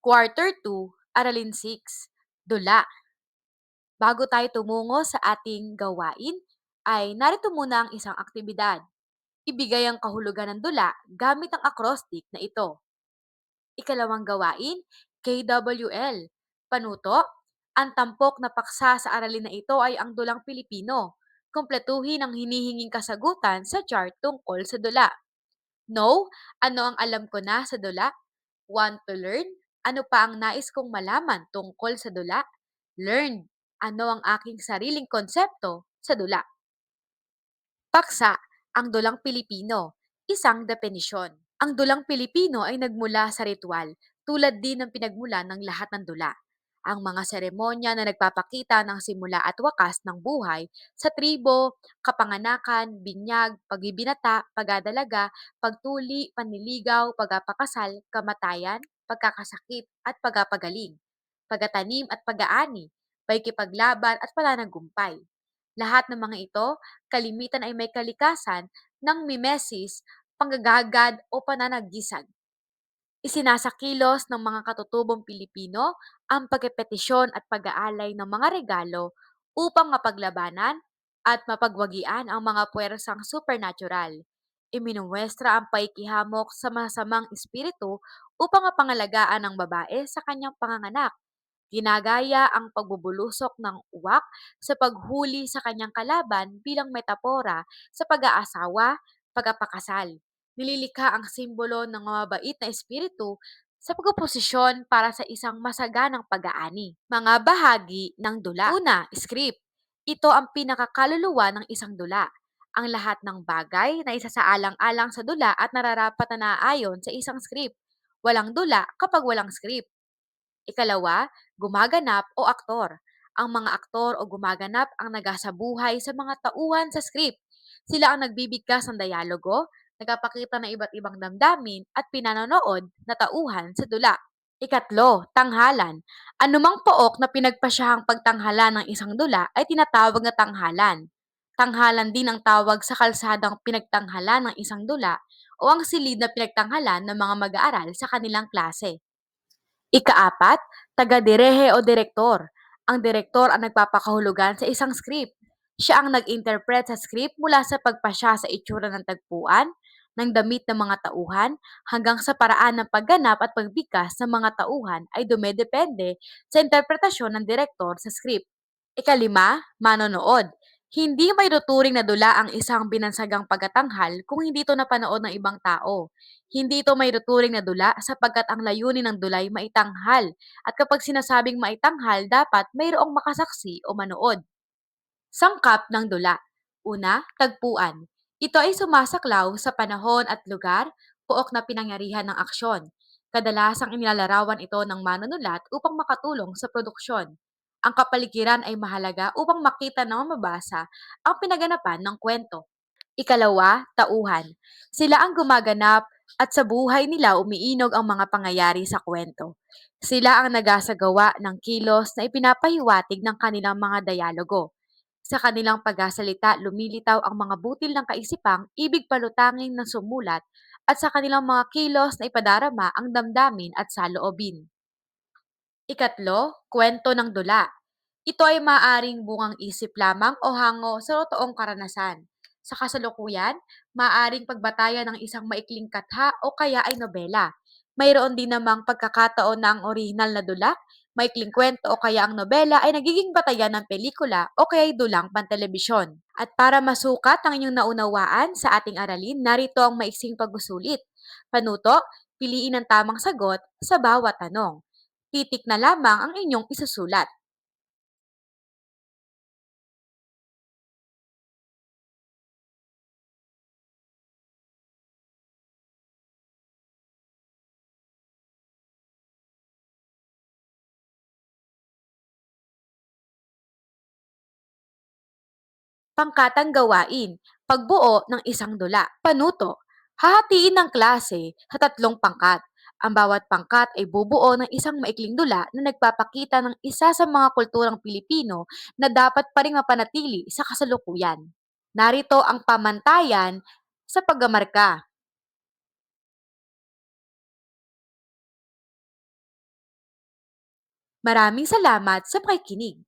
Quarter 2, Aralin 6, Dula. Bago tayo tumungo sa ating gawain, ay narito muna ang isang aktibidad. Ibigay ang kahulugan ng dula gamit ang acrostic na ito. Ikalawang gawain, KWL. Panuto, ang tampok na paksa sa aralin na ito ay ang dulang Pilipino. Kumpletuhin ang hinihinging kasagutan sa chart tungkol sa dula. No, ano ang alam ko na sa dula? Want to learn? Ano pa ang nais kong malaman tungkol sa dula? Learn. Ano ang aking sariling konsepto sa dula? Paksa, ang dulang Pilipino. Isang depenisyon. Ang dulang Pilipino ay nagmula sa ritual, tulad din ng pinagmula ng lahat ng dula. Ang mga seremonya na nagpapakita ng simula at wakas ng buhay sa tribo, kapanganakan, binyag, pagbibinata, pagdadalaga, pagtuli, panliligaw, pagpapakasal, kamatayan, pagkakasakit at pagpapagaling, pagatanim at pag-aani, paikipaglaban at pananagumpay. Lahat ng mga ito, kalimitan ay may kalikasan ng mimesis, panggagagad o pananagisag. Isinasakilos ng mga katutubong Pilipino ang pagpepetisyon at pag-aalay ng mga regalo upang mapaglabanan at mapagwagian ang mga puwersang supernatural. Iminuwestra ang paikihamok sa masamang espiritu upang mapangalagaan ang babae sa kanyang panganganak. Ginagaya ang pagbubulusok ng uwak sa paghuli sa kanyang kalaban bilang metapora sa pag-aasawa, pagpapakasal. Nililikha ang simbolo ng mababait na espiritu sa pagposisyon para sa isang masaganang pag-aani. Mga bahagi ng dula. Una, script. Ito ang pinakakaluluwa ng isang dula. Ang lahat ng bagay na isasaalang-alang sa dula at nararapat na naayon sa isang script. Walang dula kapag walang script. Ikalawa, gumaganap o aktor. Ang mga aktor o gumaganap ang nagasabuhay sa mga tauhan sa script. Sila ang nagbibigkas ng dialogo, nagpapakita ng iba't ibang damdamin at pinanonood na tauhan sa dula. Ikatlo, tanghalan. Anumang pook na pinagpasyahang pagtanghalan ng isang dula ay tinatawag na tanghalan. Tanghalan din ang tawag sa kalsadang pinagtanghalan ng isang dula o ang silid na pinagtanghalan ng mga mag-aaral sa kanilang klase. Ikaapat, taga-direhe o direktor. Ang direktor ang nagpapakahulugan sa isang script. Siya ang nag-interpret sa script mula sa pagpasya sa itsura ng tagpuan, ng damit ng mga tauhan, hanggang sa paraan ng pagganap at pagbigkas ng mga tauhan ay dumedepende sa interpretasyon ng direktor sa script. Ikalima, manonood. Hindi may tuturing na dula ang isang binansagang pagkatanghal kung hindi ito napanood ng ibang tao. Hindi ito may tuturing na dula sapagkat ang layunin ng dulay maitanghal. At kapag sinasabing maitanghal, dapat mayroong makasaksi o manood. Sangkap ng dula. Una, tagpuan. Ito ay sumasaklaw sa panahon at lugar, pook na pinangyarihan ng aksyon. Kadalasang inilalarawan ito ng manunulat upang makatulong sa produksyon. Ang kapaligiran ay mahalaga upang makita ng mabasa ang pinaganapan ng kwento. Ikalawa, tauhan. Sila ang gumaganap at sa buhay nila umiinog ang mga pangyayari sa kwento. Sila ang nagasagawa ng kilos na ipinapahiwatig ng kanilang mga dialogo. Sa kanilang pagsasalita, lumilitaw ang mga butil ng kaisipang ibig palutangin ng sumulat at sa kanilang mga kilos na ipadarama ang damdamin at saloobin. Ikatlo, kwento ng dula. Ito ay maaring bungang isip lamang o hango sa totoong karanasan. Sa kasalukuyan, maaring pagbatayan ng isang maikling katha o kaya ay nobela. Mayroon din namang pagkakataon na ang orihinal na dula, maikling kwento o kaya ang nobela ay nagiging batayan ng pelikula o kaya ay dulang pantelebisyon. At para masukat ang inyong naunawaan sa ating aralin, narito ang maiksing pagsusulit. Panuto, piliin ang tamang sagot sa bawat tanong. Titik na lamang ang inyong isusulat. Pangkatang gawain, pagbuo ng isang dula. Panuto, hahatiin ng klase sa tatlong pangkat. Ang bawat pangkat ay bubuo ng isang maikling dula na nagpapakita ng isa sa mga kulturang Pilipino na dapat pa rin mapanatili sa kasalukuyan. Narito ang pamantayan sa paggamarka. Maraming salamat sa pakikinig.